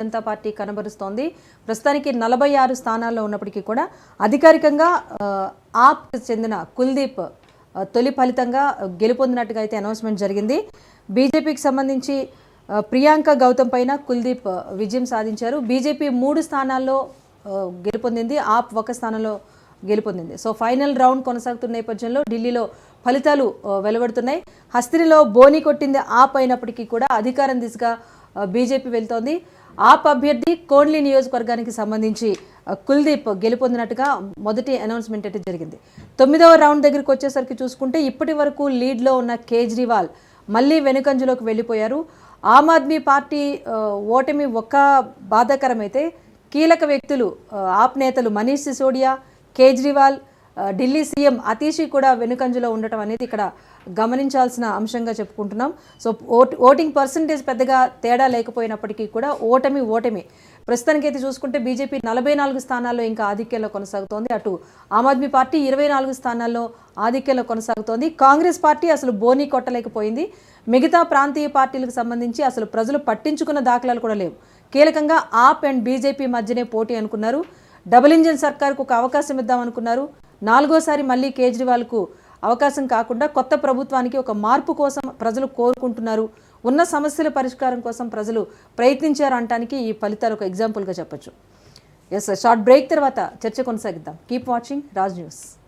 Janata party కనబరుస్తోంది. ప్రస్తుతానికి నలభై ఆరు స్థానాల్లో ఉన్నప్పటికీ కూడా అధికారికంగా ఆప్ చెందిన కుల్దీప్ తొలి ఫలితంగా గెలుపొందినట్టుగా అయితే అనౌన్స్మెంట్ జరిగింది. బీజేపీకి సంబంధించి ప్రియాంక గౌతమ్ పైన కుల్దీప్ విజయం సాధించారు. బీజేపీ మూడు స్థానాల్లో గెలుపొందింది. ఆప్ ఒక స్థానంలో గెలుపొందింది. సో ఫైనల్ రౌండ్ కొనసాగుతున్న నేపథ్యంలో ఢిల్లీలో ఫలితాలు వెలువడుతున్నాయి. హస్తినిలో బోని కొట్టింది ఆప్ అయినప్పటికీ కూడా అధికారం దిశగా బీజేపీ వెళ్తోంది. ఆప్ అభ్యర్థి కోన్లీ నియోజకవర్గానికి సంబంధించి కుల్దీప్ గెలుపొందినట్టుగా మొదటి అనౌన్స్మెంట్ అయితే జరిగింది. తొమ్మిదవ రౌండ్ దగ్గరికి వచ్చేసరికి చూసుకుంటే ఇప్పటి వరకు లీడ్లో ఉన్న కేజ్రీవాల్ మళ్ళీ వెనుకంజలోకి వెళ్ళిపోయారు. ఆమ్ ఆద్మీ పార్టీ ఓటమి ఒక్క బాధాకరమైతే కీలక వ్యక్తులు ఆప్ నేతలు మనీష్ సిసోడియా కేజ్రీవాల్ ఢిల్లీ సీఎం అతీషి కూడా వెనుకంజలో ఉండటం అనేది ఇక్కడ గమనించాల్సిన అంశంగా చెప్పుకుంటున్నాం. సో ఓట్ ఓటింగ్ పర్సంటేజ్ పెద్దగా తేడా లేకపోయినప్పటికీ కూడా ఓటమి ఓటమి. ప్రస్తుతానికైతే చూసుకుంటే బీజేపీ నలభై నాలుగు స్థానాల్లో ఇంకా ఆధిక్యంలో కొనసాగుతోంది. అటు ఆమ్ ఆద్మీ పార్టీ ఇరవై నాలుగు స్థానాల్లో ఆధిక్యంలో కొనసాగుతోంది. కాంగ్రెస్ పార్టీ అసలు బోనీ కొట్టలేకపోయింది. మిగతా ప్రాంతీయ పార్టీలకు సంబంధించి అసలు ప్రజలు పట్టించుకున్న దాఖలాలు కూడా లేవు. కీలకంగా ఆప్ అండ్ బీజేపీ మధ్యనే పోటీ అనుకున్నారు. డబుల్ ఇంజిన్ సర్కార్కు ఒక అవకాశం ఇద్దామనుకున్నారు. నాలుగోసారి మళ్ళీ కేజ్రీవాల్కు అవకాశం కాకుండా కొత్త ప్రభుత్వానికి ఒక మార్పు కోసం ప్రజలు కోరుకుంటున్నారు. ఉన్న సమస్యల పరిష్కారం కోసం ప్రజలు ప్రయత్నించారు అనటానికి ఈ ఫలితాలు ఒక ఎగ్జాంపుల్గా చెప్పొచ్చు. ఎస్ షార్ట్ బ్రేక్ తర్వాత చర్చ కొనసాగిద్దాం. Keep watching Raj news